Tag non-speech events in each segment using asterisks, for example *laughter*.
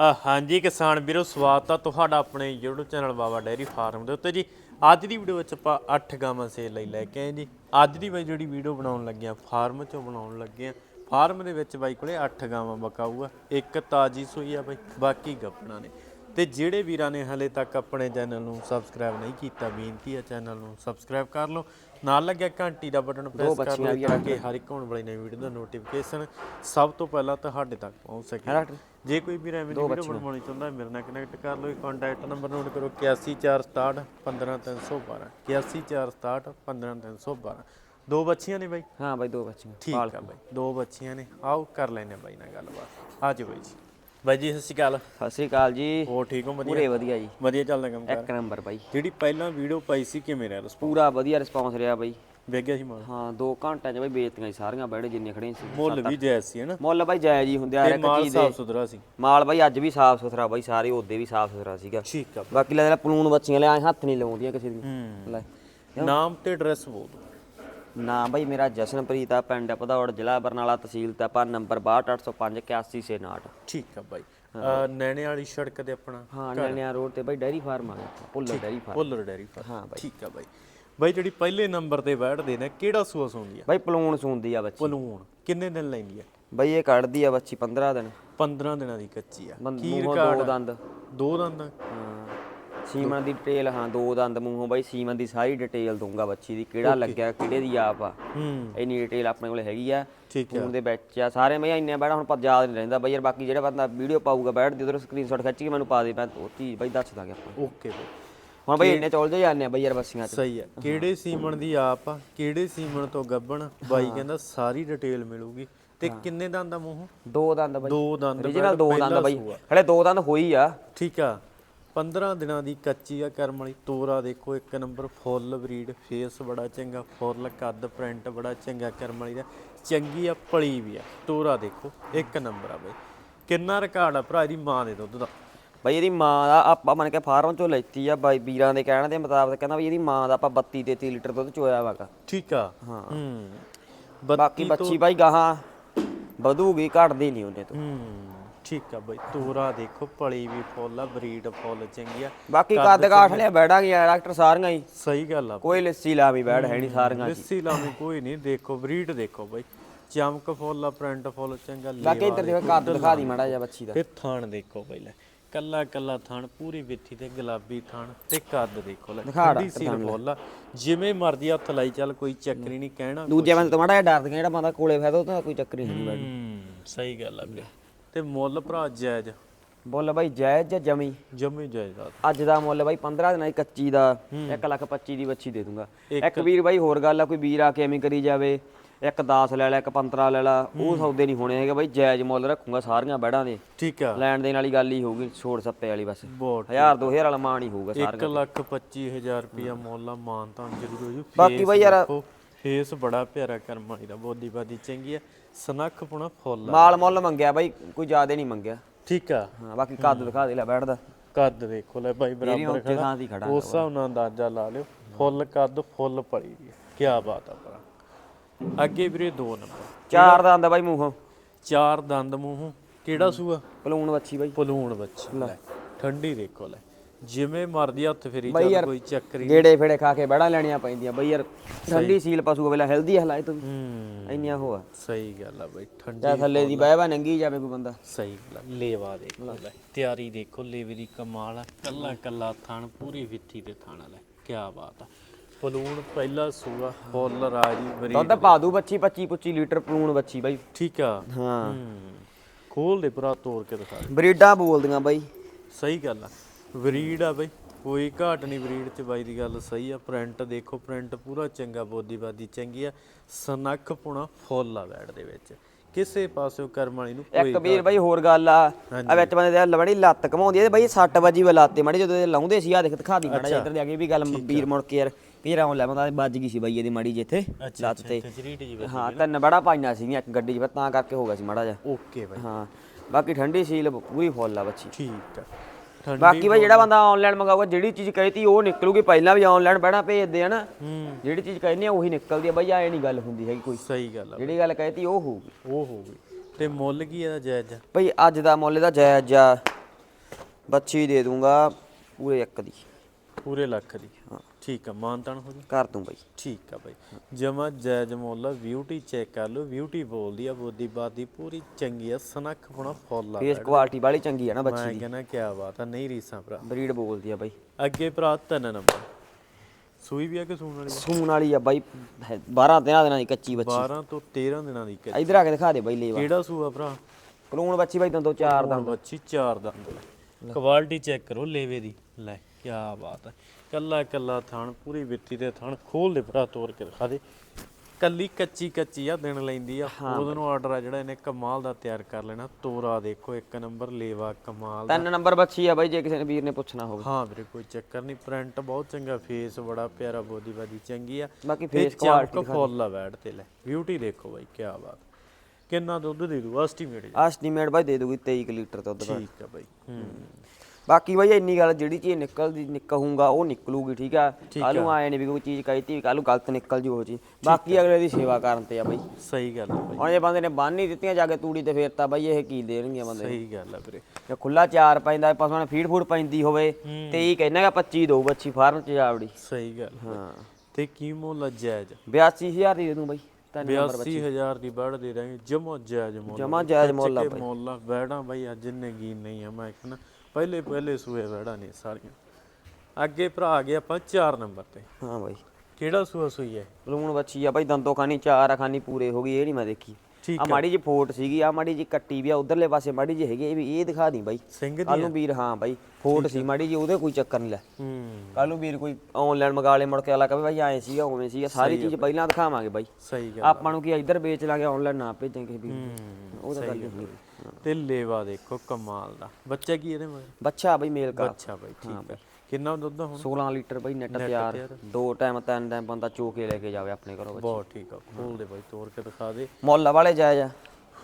ਹਾਂਜੀ ਕਿਸਾਨ ਵੀਰੋ, ਸਵਾਗਤ ਆ ਤੁਹਾਡਾ ਆਪਣੇ YouTube channel Baba dairy farm ਦੇ ਉੱਤੇ ਜੀ। ਅੱਜ ਦੀ ਵੀਡੀਓ ਵਿੱਚ ਆਪਾਂ 8 ਗਾਵਾਂ ਸੇਲ ਲਈ ਲੈ ਕੇ ਆਏ ਜੀ। ਅੱਜ ਦੀ ਬਾਈ ਜਿਹੜੀ ਵੀਡੀਓ ਬਣਾਉਣ ਲੱਗੇ ਆ, ਫਾਰਮ ਚੋਂ ਬਣਾਉਣ ਲੱਗੇ ਆ। ਫਾਰਮ ਦੇ ਵਿੱਚ ਬਾਈ ਕੋਲੇ 8 ਗਾਵਾਂ ਬਕਾਊ ਆ ਇੱਕ ਤਾਜੀ ਸੂਈ ਆ ਬਾਈ, ਬਾਕੀ ਗੱਪਣਾ ਨੇ। ਤੇ ਜਿਹੜੇ ਵੀਰਾਂ ਨੇ ਹਲੇ ਤੱਕ ਆਪਣੇ ਚੈਨਲ ਨੂੰ ਸਬਸਕ੍ਰਾਈਬ ਨਹੀਂ ਕੀਤਾ, ਬੇਨਤੀ ਆ ਚੈਨਲ ਨੂੰ ਸਬਸਕ੍ਰਾਈਬ ਕਰ ਲਓ। ਨਾਲ ਲੱਗਿਆ ਘੰਟੀ ਦਾ ਬਟਨ ਪ੍ਰੈਸ ਕਰ ਲਓ ਤਾਂ ਕਿ ਹਰ ਇੱਕ ਹੋਣ ਵਾਲੀ ਨਵੀਂ ਵੀਡੀਓ ਦਾ ਨੋਟੀਫਿਕੇਸ਼ਨ ਸਭ ਤੋਂ ਪਹਿਲਾਂ ਤੁਹਾਡੇ ਤੱਕ ਪਹੁੰਚ ਸਕੇ। ਜੇ ਕੋਈ ਵੀਰ ਐਵੇਂ ਦੀ ਵੀਡੀਓ ਬਣਵਾਉਣੀ ਚਾਹੁੰਦਾ ਹੈ, ਮੇਰੇ ਨਾਲ ਕਨੈਕਟ ਕਰ ਲਓ। ਕੰਟੈਕਟ ਨੰਬਰ ਨੋਟ ਕਰੋ 8146 15312 8146 15312 ਦੋ ਬੱਚੀਆਂ ਨੇ ਬਾਈ? ਹਾਂ ਬਾਈ ਦੋ ਬੱਚੀਆਂ। ਠੀਕ ਆ ਬਾਈ। ਦੋ ਬੱਚੀਆਂ ਨੇ। ਆਓ ਕਰ ਲੈਨੇ ਬਾਈ ਨਾਲ ਗੱਲਬਾਤ। ਆ ਜਾਓ ਬਾਈ ਜੀ। ਬਾਈ ਜੀ ਸਤਿ ਸ਼੍ਰੀ ਅਕਾਲ। ਸਤਿ ਸ੍ਰੀ ਅਕਾਲ ਜੀ। ਹੋਰ ਠੀਕ ਹੋ? ਵਧੀਆ? ਪੂਰੇ ਵਧੀਆ ਜੀ। ਵਧੀਆ ਚੱਲਦਾ ਕੰਮ ਕਰ ਇੱਕ ਨੰਬਰ ਬਾਈ। ਜਿਹੜੀ ਪਹਿਲਾਂ ਵੀਡੀਓ ਪਾਈ ਸੀ ਕਿਵੇਂ ਰਿਹਾ ਰਿਸਪੌਂਸ ਪੂਰਾ ਵਧੀਆ ਰਿਸਪੌਂਸ ਰਿਹਾ ਬਾਈ। ਵੇਗਿਆ ਸੀ ਮਾਲ ਹਾਂ 2 ਘੰਟਿਆਂ ਚ ਬਾਈ ਵੇਚਤੀਆਂ ਸਾਰੀਆਂ ਬੈੜੇ ਜਿੰਨੀਆਂ ਖੜੀਆਂ ਸੀ ਮੁੱਲ ਵੀ ਜਾਇਜ਼ ਸੀ ਹਨਾ? ਮੁੱਲ ਬਾਈ ਜਾਇਜ਼ ਹੀ ਹੁੰਦੇ ਆ ਤੇ ਇੱਕ ਮਾਲ ਚੀਜ਼ ਦੇ। ਸਾਫ਼ ਸੁਥਰਾ ਸੀ। ਮਾਲ ਬਾਈ ਅੱਜ ਵੀ ਸਾਫ਼ ਸੁਥਰਾ ਬਾਈ ਸਾਰੇ ਉਹਦੇ ਵੀ ਸਾਫ਼ ਸੁਥਰਾ ਸੀਗਾ। ਠੀਕ ਆ। ਬਾਕੀ ਲੈ ਲੈ ਪਲੂਣ ਬੱਚੀਆਂ ਲੈ ਆਏ ਹੱਥ ਨਹੀਂ ਲਾਉਂਦੀਆਂ ਕਿਸੇ ਦੀ ਲੈ ਨਾਮ ਤੇ ਐਡਰੈਸ ਬੋਲ ਦਿਓ। ਨਾ ਬਾਈ ਮੇਰਾ ਜਸ਼ਨਪ੍ਰੀਤ ਆ ਪਿੰਡ ਭਦੌੜ ਜ਼ਿਲ੍ਹਾ ਬਰਨਾਲਾ ਤਹਿਸੀਲ ਤਪਾ ਨੰਬਰ 62805 8169 ਠੀਕ ਆ ਬਾਈ। ਅਹ ਨੈਣੇ ਵਾਲੀ ਸੜਕ ਤੇ ਆਪਣਾ ਹਾਂ ਨੈਣਿਆ ਰੋਡ ਤੇ ਬਾਈ ਡੈਰੀ ਫਾਰਮ ਆ ਗਿਆ Bhullar dairy farm. Bhullar dairy farm. ਹਾਂ ਬਾਈ। ਠੀਕ ਆ ਬਾਈ। ਬਾਈ ਜਿਹੜੀ ਪਹਿਲੇ ਨੰਬਰ ਤੇ ਬੈਠਦੇ ਨੇ ਕਿਹੜਾ ਸੂਆ ਸੌਂਦੀ ਆ? ਬਾਈ ਪਲੂਣ ਸੂੰਦੀ ਆ ਬੱਚੀ। ਪਲੂਣ। ਕਿੰਨੇ ਦਿਨ ਲੈਂਦੀ ਆ? ਬਾਈ ਇਹ ਕੱਢਦੀ ਆ ਬੱਚੀ 15 ਦਿਨ। 15 ਦਿਨਾਂ ਦੀ ਕੱਚੀ ਆ। ਬੰਦ- ਮੂੰਹੋਂ ਦੋ ਦੰਦ। ਦੋ ਦੰਦ ਹਾਂ। ਸੀਮਨ ਦੀ ਡਿਟੇਲ ਹਾਂ ਦੋ ਦੰਦ ਮੂੰਹੋਂ ਬਾਈ ਸੀਮਨ ਦੀ ਸਾਰੀ ਡਿਟੇਲ ਦਊਂਗਾ ਬੱਚੀ ਦੀ ਕਿਹੜਾ ਲੱਗਿਆ ਕਿਹੜੇ ਦੀ ਆਪ ਆ। ਹੂੰ। ਇੰਨੀ ਡਿਟੇਲ ਆਪਣੇ ਕੋਲ ਹੈਗੀ ਆ ਫੋਨ ਦੇ ਵਿੱਚ ਆ। ਸਾਰੇ ਮੈਂ ਇੰਨੇ ਬੈਠਾ ਹੁਣ ਪਰ ਯਾਦ ਨਹੀਂ ਰਹਿੰਦਾ ਬਾਈ ਯਾਰ ਬਾਕੀ ਜਿਹੜਾ ਬੰਦਾ ਵੀਡੀਓ ਪਾਊਗਾ ਬੈਠ ਦੀ ਉਧਰ ਸਕਰੀਨਸ਼ਾਟ ਖਿੱਚ ਕੇ ਮੈਨੂੰ ਪਾ ਦੇ ਮੈਂ ਉਹ ਚੀਜ਼ ਬਾਈ ਦੱਸ ਦਾਂਗੇ ਆਪਾਂ। ਓਕੇ ਬਾਈ। ਹੁਣ ਬਾਈ ਇੰਨੇ ਚੌਲ ਜੇ ਜਾਂਦੇ ਆ ਬਾਈ ਯਾਰ ਬੱਸੀਆਂ ਚ। ਸਹੀ ਆ। ਕਿਹੜੇ ਸੀਮਨ ਦੀ ਆਪ ਆ ਕਿਹੜੇ ਸੀਮਨ ਤੋਂ ਗੱਬਣ ਬਾਈ ਕਹਿੰਦਾ ਸਾਰੀ ਡਿਟੇਲ ਮਿਲੂਗੀ। ਤੇ ਕਿੰਨੇ ਦੰਦ ਦਾ ਮੂੰਹ? ਦੋ ਦੰਦ ਬਾਈ। ਦੋ ਦੰਦ original ਦੋ ਦੰਦ ਬਾਈ। ਹਲੇ ਦੋ ਦੰਦ ਹੋਈ ਆ। ਠੀਕ ਆ। 15 ਦਿਨਾਂ ਦੀ ਕੱਚੀ ਆ ਕਰਮ ਵਾਲੀ ਤੋਰਾ ਦੇਖੋ ਇੱਕ ਨੰਬਰ ਫੁੱਲ ਬਰੀਡ ਫੇਸ ਬੜਾ ਚੰਗਾ ਫੁੱਲ ਕੱਦ ਪ੍ਰਿੰਟ ਬੜਾ ਚੰਗਾ ਕਰਮ ਵਾਲੀ ਦਾ ਚੰਗੀ ਆ ਪਲੀ ਵੀ ਆ। ਤੋਰਾ ਦੇਖੋ ਇੱਕ ਨੰਬਰ ਆ ਬਈ। ਕਿੰਨਾ ਰਿਕਾਰਡ ਆ ਭਰਾ ਦੀ ਮਾਂ ਦੇ ਦੁੱਧ ਦਾ। ਬਾਈ ਇਹਦੀ ਮਾਂ ਦਾ ਆਪਾਂ ਮੰਨ ਕੇ ਫਾਰਮ ਚੋਂ ਲੈਤੀ ਆ ਬਾਈ ਵੀਰਾਂ ਦੇ ਕਹਿਣ ਦੇ ਮੁਤਾਬਕ ਕਹਿੰਦਾ ਵੀ ਇਹਦੀ ਮਾਂ ਦਾ ਆਪਾਂ 32 33 ਲੀਟਰ ਦੁੱਧ ਚੋਇਆ ਵਾਗਾ। ਠੀਕ ਆ। ਹਾਂ। ਹੂੰ। ਬਾਕੀ ਬੱਚੀ ਬਾਈ ਗਾਹਾਂ ਵਧੂਗੀ ਘਟਦੀ ਨਹੀਂ ਉਹਦੇ ਤੋਂ। ਹੂੰ। ਠੀਕ ਆ ਬਈ ਤੋਰਾ ਦੇਖੋ ਪਲੀ ਵੀ ਫੁੱਲ ਆ ਬਰੀਡ ਫੁੱਲ ਚੰਗੀ ਆ। ਬਾਕੀ ਕੱਦ ਕਾਠ ਲਿਆ ਬੈਠਾ ਗਿਆ ਡਾਕਟਰ ਸਾਰੀਆਂ ਹੀ। ਸਹੀ ਗੱਲ ਆ। ਕੋਈ ਲੱਸੀ ਲਾਵੀ ਬੈਠ ਹੈ ਨਹੀਂ ਸਾਰੀਆਂ ਲੱਸੀ ਲਾਉਣੀ ਕੋਈ ਨਹੀਂ ਦੇਖੋ ਬਰੀਡ ਦੇਖੋ ਬਈ। ਚਮਕ ਫੁੱਲ ਆ ਪ੍ਰਿੰਟ ਫੁੱਲ ਚੰਗਾ ਬਾਕੀ ਲੇਵਾ ਇੱਧਰ ਦੇਖੋ ਕੱਦ ਦਿਖਾ ਦੀ ਮਾੜਾ ਜਿਹਾ ਬੱਚੀ ਦਾ। ਤੇ ਥਣ ਦੇਖੋ ਪਹਿਲਾਂ ਕੱਲਾ ਕੱਲਾ ਥਣ ਪੂਰੀ ਵਿੱਥੀ ਤੇ ਗੁਲਾਬੀ ਥਣ ਤੇ ਕੱਦ ਦੇਖੋ ਲੈ। ਠੰਡੀ ਫੁੱਲ ਆ। ਜਿਵੇਂ ਮਰਜ਼ੀ ਹੱਥ ਲਾਈ ਚੱਲ ਕੋਈ ਚੱਕਰੀ ਨਹੀਂ ਕਹਿਣਾ ਦੂਜੇ ਬੰਦੇ ਤੋਂ ਮਾੜਾ ਡਰਦੀਆਂ ਜਿਹੜਾ ਬੰਦਾ ਕੋਲੇ ਫੈਦਾ ਉਹ ਤਾਂ ਕੋਈ ਚੱਕਰ ਨਹੀਂ ਬੈਠ ਸਹੀ ਗੱਲ ਆ ਵੀਰੇ ਤੇ ਮੁੱਲ ਭਰਾ ਜਾਇਜ਼। ਬੋਲ ਬਾਈ ਜਾਇਜ਼ ਜਾਂ ਜਮੀ। ਜਮੇ ਜਾਇਦਾਦ ਅੱਜ ਦਾ ਮੁੱਲ ਬਾਈ 15 ਦਿਨਾਂ ਦੀ ਕੱਚੀ ਦਾ 1 ਲੱਖ 25 ਦੀ ਬੱਚੀ ਦੇ ਦੂੰਗਾ। ਇੱਕ ਵੀਰ ਬਾਈ ਹੋਰ ਗੱਲ ਆ ਕੋਈ ਵੀਰ ਆ ਕੇ ਐਵੇਂ ਕਰੀ ਜਾਵੇ ਇੱਕ 10 ਲੈ ਲੈ ਇੱਕ 15 ਲੈ ਲਾ ਉਹ ਸੌਦੇ ਨਹੀਂ ਹੋਣੇ ਹੈਗੇ ਬਾਈ ਜਾਇਜ਼ ਮੁੱਲ ਰੱਖੂੰਗਾ ਸਾਰੀਆਂ ਬੈੜਾਂ ਦੇ। ਠੀਕ ਆ। ਲੈਣ ਦੇਣ ਵਾਲੀ ਗੱਲ ਹੀ ਹੋਊਗੀ ਛੋੜ ਸੱਪੇ ਵਾਲੀ ਬਸ। ਬਹੁਤ 1000 2000 ਵਾਲਾ ਮਾਨ ਹੀ ਹੋਊਗਾ ਸਾਰਾ 1 ਲੱਖ 25000 ਰੁਪਿਆ ਮੁੱਲ ਆ ਮਾਨ ਤਾਂ ਜ਼ਰੂਰ ਹੋ ਜੂ ਬਾਕੀ ਬਾਈ ਯਾਰ- ਫੇਸ ਬੜਾ ਪਿਆਰਾ ਕਰਮ ਵਾਲੀ ਦਾ ਬੋਦੀ ਬਾਦੀ ਚੰਗੀ ਆ। ਸਨੱਖ ਪੁਣਾ ਫੁੱਲ ਮਾਲ ਮੁੱਲ ਮੰਗਿਆ ਬਾਈ ਕੋਈ ਜ਼ਿਆਦਾ ਨਹੀਂ ਮੰਗਿਆ। ਠੀਕ ਆ। ਹਾਂ ਬਾਕੀ ਕੱਦ ਦਿਖਾ ਦੇ ਲੈ ਬੈਠਦਾ ਕੱਦ ਦੇਖੋ ਲੈ ਭਾਈ ਬਰਾਬਰ ਖੜਾ। ਉਸ ਹਿਸਾਬ ਨਾਲ ਅੰਦਾਜ਼ਾ ਲਾ ਲਿਓ। ਫੁੱਲ ਕੱਦ ਫੁੱਲ ਪੜੀ ਦੀ ਕੀ ਬਾਤ ਆ ਭਰਾ। ਅੱਗੇ ਵੀਰੇ ਦੋ ਨੰਬਰ। ਚਾਰ ਦਾ ਆਂਦਾ ਬਾਈ ਮੂੰਹੋਂ। ਚਾਰ ਦੰਦ ਮੂੰਹੋਂ। ਕਿਹੜਾ ਸੂਆ? ਪਲੂਣ ਵੱਛੀ ਬਾਈ। ਪਲੂਣ ਬੱਚੀ ਲੈ। ਠੰਡੀ ਦੇਖੋ ਲੈ। ਜਿਵੇਂ ਮਰਦੀ ਹੱਥ ਫੇਰੀ ਬਾਈ ਚੱਲ ਯਾਰ, ਕੋਈ ਚੱਕਰੀ ਗੇੜੇ ਫੇੜੇ ਖਾ ਕੇ ਬੈੜਾਂ ਲੈਣੀਆਂ ਪੈਂਦੀਆਂ। ਬਈ ਯਾਰ ਠੰਡੀ ਸੀਲ ਪਸ਼ੂ ਵੇਲੇ ਹੈਲਦੀ ਹਲਾਏ ਤੋਂ ਹੂੰ। ਇੰਨੀਆਂ ਹੋਆ ਸਹੀ ਗੱਲ ਆ ਬਈ ਠੰਡੀ ਥੱਲੇ ਦੀ ਬਹਿ ਬਾ ਨੰਗੀ ਜਾਵੇ ਕੋਈ ਬੰਦਾ। ਸਹੀ ਗੱਲ ਆ। ਲੇਵਾ ਦੇਖੋ ਲੈ। ਤਿਆਰੀ ਦੇਖੋ ਲੇਵੇ ਦੀ ਕਮਾਲ ਆ ਕੱਲਾ ਕੱਲਾ ਥਣ ਪੂਰੀ ਵਿੱਥੀ ਤੇ ਥਾਣਾ ਲੈ ਕੀ ਬਾਤ ਆ। ਪਲੂਣ ਪਹਿਲਾ ਸੂਆ ਫੁੱਲ ਰਾਜੀ ਬਰੀ ਦੁੱਧ ਪਾ ਦੂ ਬੱਚੀ 25 25 ਲੀਟਰ ਪਲੂਣ ਬੱਚੀ ਬਾਈ। ਠੀਕ ਆ। ਹਾਂ। ਹੂੰ। ਖੋਲ ਦੇ ਭਰਾ ਤੋੜ ਕੇ ਦਿਖਾ ਦੇ। ਬਰੀਡਾਂ ਬੋਲਦੀਆਂ ਬਾਈ। ਸਹੀ ਗੱਲ ਆ। ਬਰੀਡ ਆ ਬਈ। ਕੋਈ ਘਾਟ ਨਹੀਂ ਬਰੀਡ ਚ ਬਾਈ ਦੀ ਗੱਲ ਸਹੀ ਆ। ਪ੍ਰਿੰਟ ਦੇਖੋ ਪ੍ਰਿੰਟ ਪੂਰਾ ਚੰਗਾ ਬੋਦੀ ਬਾਦੀ ਚੰਗੀ ਆ। ਸਨੱਖ ਪੁਣਾ ਫੁੱਲ ਆ ਬੈਡ ਦੇ ਵਿੱਚ। ਕਿਸੇ ਪਾਸਿਓਂ ਕਰਮ ਵਾਲੀ ਨੂੰ ਕੋਈ ਇੱਕ ਵੀਰ ਬਾਈ ਹੋਰ ਗੱਲ ਆ। ਆ ਵਿੱਚ ਬੰਦੇ ਦੇ ਲਵੜੀ ਲੱਤ ਘਮਾਉਂਦੀ ਐ ਤੇ ਬਾਈ 60 ਵਜੀ ਵੇ ਲਾਤੇ ਮਾੜੀ ਜਦੋਂ ਲਾਉਂਦੇ ਸੀ ਆ ਦੇਖ ਦਿਖਾ ਦੀ ਮਾੜਾ ਇੱਧਰ ਦੇ ਅੱਗੇ ਵੀ ਗੱਲ ਵੀਰ ਮੁੜ ਕੇ ਯਾਰ ਵੀਰ ਆਉਂ ਲੈ ਬੰਦਾ ਵੱਜ ਗਈ ਸੀ ਬਾਈ ਇਹਦੀ ਮਾੜੀ ਜਿੱਥੇ ਲੱਤ ਤੇ। ਜੀ ਹਾਂ ਤਿੰਨ ਬੜਾ ਪਾਈਆਂ ਸੀਗੀਆਂ ਇੱਕ ਗੱਡੀ 'ਚ ਤਾਂ ਕਰਕੇ ਹੋ ਗਿਆ ਸੀ ਮਾੜਾ ਜਿਹਾ। ਓਕੇ ਬਾਈ। ਹਾਂ ਬਾਕੀ ਠੰਡੀ ਸੀਲ ਪੂਰੀ ਫੁੱਲ ਆ ਬੱਚੀ। ਠੀਕ ਆ। ਬਾਕੀ ਬਾਈ ਜਿਹੜਾ ਬੰਦਾ ਆਨਲਾਈਨ ਮੰਗਾਊਗਾ ਜਿਹੜੀ ਚੀਜ਼ ਕਹੀਤੀ ਉਹ ਨਿਕਲੂਗੀ। ਪਹਿਲਾਂ ਵੀ ਆਨਲਾਈਨ ਬਹਿਣਾ ਭੇਜਦੇ ਆ ਨਾ। ਹੂੰ। ਜਿਹੜੀ ਚੀਜ਼ ਕਹਿੰਦੇ ਆ ਉਹੀ ਨਿਕਲਦੀ ਆ। ਬਾਈ ਐ ਨਹੀਂ ਗੱਲ ਹੁੰਦੀ ਹੈਗੀ ਕੋਈ। ਸਹੀ ਗੱਲ ਆ ਜਿਹੜੀ ਗੱਲ ਕਹੀਤੀ ਉਹ ਹੋਊਗੀ। ਉਹ ਹੋ ਗਈ ਤੇ ਮੁੱਲ ਕੀ ਇਹਦਾ ਜਾਇਜ਼? ਬਈ ਅੱਜ ਦਾ ਮੁੱਲ ਇਹਦਾ ਜਾਇਜ਼ ਆ। ਬੱਚੀ ਦੇ ਦੂੰਗਾ ਪੂਰੇ ਇੱਕ ਦੀ। ਪੂਰੇ ਲੱਖ ਦੀ। ਠੀਕ ਆ ਮਾਨਤਾਨ ਹੋ ਜੀ ਕਰ ਦੂੰ ਬਾਈ। ਠੀਕ ਆ ਬਾਈ। ਜਮਾ ਜਾਇਜ਼ ਮੁੱਲ ਬਿਊਟੀ ਚੈੱਕ ਕਰ ਲਓ ਬਿਊਟੀ ਬੋਲਦੀ ਆ ਬੋਦੀ ਬਾਦੀ ਪੂਰੀ ਚੰਗੀ ਆ ਸਨੱਖ ਬਣਾ ਫੁੱਲ ਆ ਫੇਸ ਕੁਆਲਿਟੀ ਵਾਲੀ ਚੰਗੀ ਆ ਨਾ ਬੱਚੀ ਮੈਂ ਕਹਿੰਦਾ ਕੀ ਬਾਤ ਆ ਨਹੀਂ ਰੀਸਾਂ ਭਰਾ। ਬਰੀਡ ਬੋਲਦੀ ਆ ਬਾਈ। ਅੱਗੇ ਭਰਾ ਤਿੰਨ ਨੰਬਰ। ਸੂਈ ਵੀ ਆ ਕਿ ਸੂਣ ਵਾਲੀ ਸੂਣ ਵਾਲੀ ਆ ਬਾਈ 12 13 ਦਿਨਾਂ ਦੀ ਕੱਚੀ ਬੱਚੀ। 12 ਤੋਂ 13 ਦਿਨਾਂ ਦੀ ਕਿ ਇਧਰ ਆ ਕੇ ਦਿਖਾ ਦੇ ਬਾਈ ਲੇਵਾ। ਕਿਹੜਾ ਸੂਆ ਭਰਾ? ਕਲੂਣ ਬੱਚੀ ਬਾਈ ਦੰਦੋ ਚਾਰ ਹੁਣ ਬੱਚੀ ਚਾਰ ਦੰਦ। ਕੁਆਲਿਟੀ ਚੈੱਕ ਕਰੋ ਲੇਵੇ ਦੀ। ਲੈ ਕੀ ਬਾਤ ਹੈ ਕੱਲਾ ਕੱਲਾ ਥਣ ਪੂਰੀ ਵਿੱਤੀ ਤੇ ਥਣ ਖੋਲ ਦੇ ਭਰਾ ਤੋੜ ਕੇ ਦਿਖਾ ਦੇ। ਕੱਲੀ ਕੱਚੀ ਕੱਚੀ ਆ ਦਿਨ ਲੈਂਦੀ ਆ। ਉਹਦੇ ਨੂੰ ਆਰਡਰ ਆ ਜਿਹੜਾ ਇਹਨੇ ਕਮਾਲ ਦਾ ਤਿਆਰ ਕਰ ਲੈਣਾ। ਤੋਰਾ ਦੇਖੋ ਇੱਕ ਨੰਬਰ ਲੇਵਾ ਕਮਾਲ ਦਾ। ਤਿੰਨ ਨੰਬਰ ਬੱਚੀ ਆ ਬਾਈ ਜੇ ਕਿਸੇ ਨੇ ਵੀਰ ਨੇ ਪੁੱਛਣਾ ਹੋਵੇ। ਹਾਂ ਵੀਰੇ ਕੋਈ ਚੱਕਰ ਨਹੀਂ। ਪ੍ਰਿੰਟ ਬਹੁਤ ਚੰਗਾ ਫੇਸ ਬੜਾ ਪਿਆਰਾ ਬੋਦੀ ਬਾਦੀ ਚੰਗੀ ਆ। ਬਾਕੀ ਫੇਸ ਕੁਆਲਿਟੀ ਫੁੱਲ ਆ ਬੈਡ ਤੇ ਲੈ। ਬਿਊਟੀ ਦੇਖੋ ਬਾਈ ਕੀ ਬਾਤ। ਕਿੰਨਾ ਦੁੱਧ ਦੇ ਦੂ? ਐਸਟੀਮੇਟ ਐਸਟੀਮੇਟ ਬਾਈ ਦੇ ਦੂਗੀ 23 ਕੁ ਲੀਟਰ ਦੁੱਧ ਦਾ ਠੀਕ ਆ ਬਾਈ। ਹੂੰ। ਬਾਕੀ ਬਾਈ ਇੰਨੀ ਗੱਲ ਜਿਹੜੀ ਚੀਜ਼ ਨਿਕਲਦੀ ਨਿਕਲੂਗਾ ਉਹ ਨਿਕਲੂਗੀ ਠੀਕ ਆ? ਕੱਲ ਨੂੰ ਆਏ ਨਹੀਂ ਵੀ ਕੋਈ ਚੀਜ਼ ਕਹੀਤੀ ਕੱਲ ਨੂੰ ਗਲਤ ਨਿਕਲ ਜੂ ਉਹ ਚੀਜ਼। ਬਾਕੀ ਅਗਲੇ ਦੀ ਸੇਵਾ ਕਰਨ ਤੇ ਆ ਬਾਈ। ਸਹੀ ਗੱਲ ਆ ਬਾਈ। ਹੁਣ ਜੇ ਬੰਦੇ ਨੇ ਬੰਨ ਨਹੀਂ ਦਿੱਤੀਆਂ ਜਾ ਕੇ ਤੂੜੀ ਤੇ ਫੇਰ ਤਾਂ ਬਾਈ ਇਹ ਕੀ ਦੇਣਗੇ ਬੰਦੇ ਸਹੀ ਗੱਲ ਆ ਵੀਰੇ। ਜੇ ਖੁੱਲਾ ਚਾਰ ਪੈਂਦਾ ਪਸ਼ੂਆਂ ਨੇ ਫੀਡ ਫੂਡ ਪੈਂਦੀ ਹੋਵੇ ਤੇ ਇਹ ਕਹਿੰਨਾਗਾ 25 ਦੋ ਬੱਚੀ ਫਾਰਮ ਚ ਜਾਵੜੀ। ਸਹੀ ਗੱਲ। ਹਾਂ। ਤੇ ਕੀ ਮੁੱਲ ਜਾਇਜ਼? 82000 ਦੀ ਦੇ ਦੂੰ ਬਾਈ। ਤਿੰਨ ਨੰਬਰ 82000 ਦੀ ਬੜ ਦੇ ਦਾਂਗੇ ਜਮਾ ਜਾਇਜ਼ ਮੁੱਲ। ਜਮਾਂ ਜਾਇਜ਼ ਮੁੱਲ ਆ ਬਾਈ ਮੁੱਲ ਆ ਬੈੜਾਂ ਬਾਈ ਅੱਜ ਨਗੀਨ ਨਹੀਂ ਆ ਮੈਂ ਕਹਿੰਦਾ ਪਹਿਲੇ ਪਹਿਲੇ ਸੂਏ ਬੈੜਾਂ ਨੇ ਸਾਰੀਆਂ। ਅੱਗੇ ਭਰਾ ਆ ਗਏ ਆਪਾਂ 4 ਨੰਬਰ ਤੇ। ਹਾਂ ਬਾਈ। ਕਿਹੜਾ ਸੂਆ ਸੂਈ ਹੈ? ਬਲੂਨ ਬੱਚੀ ਆ ਬਾਈ ਦੰਦੋ ਖਾਨੀ ਚਾਰ ਆ ਖਾਨੀ ਪੂਰੇ ਹੋ ਗਈ ਇਹ ਨਹੀਂ ਮੈਂ ਦੇਖੀ। ਆ। ਮਾੜੀ ਜੀ ਫੋਟ ਸੀਗੀ ਆ ਮਾੜੀ ਜੀ ਕੱਟੀ ਵੀ ਆ ਉਧਰਲੇ ਪਾਸੇ ਮਾੜੀ ਜੀ ਹੈਗੀ ਇਹ ਵੀ ਇਹ ਦਿਖਾ ਦੀ ਬਾਈ। ਸਿੰਘ ਦੀ ਕੱਲ ਵੀਰ ਹਾਂ ਬਾਈ ਫੋਟ ਸੀ ਮਾੜੀ ਜੀ ਉਹਦੇ ਕੋਈ ਚੱਕਰ ਨਹੀਂ ਲੈ। ਹੂੰ। ਕੱਲ ਵੀਰ ਕੋਈ ਆਨਲਾਈਨ ਮੰਗਾ ਲੇ ਮੁੜ ਕੇ ਆਲਾ ਕਹੇ ਬਾਈ ਐਂ ਸੀਗਾ ਉਵੇਂ ਸੀਗਾ ਸਾਰੀ ਚੀਜ਼ ਪਹਿਲਾਂ ਦਿਖਾਵਾਂਗੇ ਬਾਈ। ਸਹੀ ਗੱਲ ਆਪਾਂ ਨੂੰ ਕੀ ਇੱਧਰ ਵੇਚ ਲਾਂਗੇ ਆਨਲਾਈਨ ਨਾ ਭੇਜਾਂਗੇ। ਹੂੰ ਉਹ ਤਾਂ ਗੱਲ ਨਹੀਂ ਤੇ ਲੇਵਾ ਦੇਖੋ ਕਮਾਲ ਦਾ। ਬੱਚਾ ਕੀ ਇਹਦੇ ਮਗਰ? ਬੱਚਾ ਬਾਈ ਮੇਲ ਕਾ ਅੱਛਾ ਬਾਈ ਠੀਕ ਹੈ ਕਿੰਨਾ ਦੁੱਧ ਆ ਹੁਣ? 16 ਲੀਟਰ ਬਾਈ ਨੈਟ ਤਿਆਰ। ਦੋ ਟਾਈਮ ਤਿੰਨ ਟਾਈਮ ਬੰਦਾ ਚੋ ਕੇ ਲੈ ਕੇ ਜਾਵੇ ਆਪਣੇ ਘਰੋਂ ਬੱਚਾ। ਬਹੁਤ ਠੀਕ ਆ ਖੋਲ ਦੇ ਬਾਈ ਤੋੜ ਕੇ ਦਿਖਾ ਦੇ। ਮੁੱਲ ਵਾਲੇ ਜਾਇਜ਼ ਆ।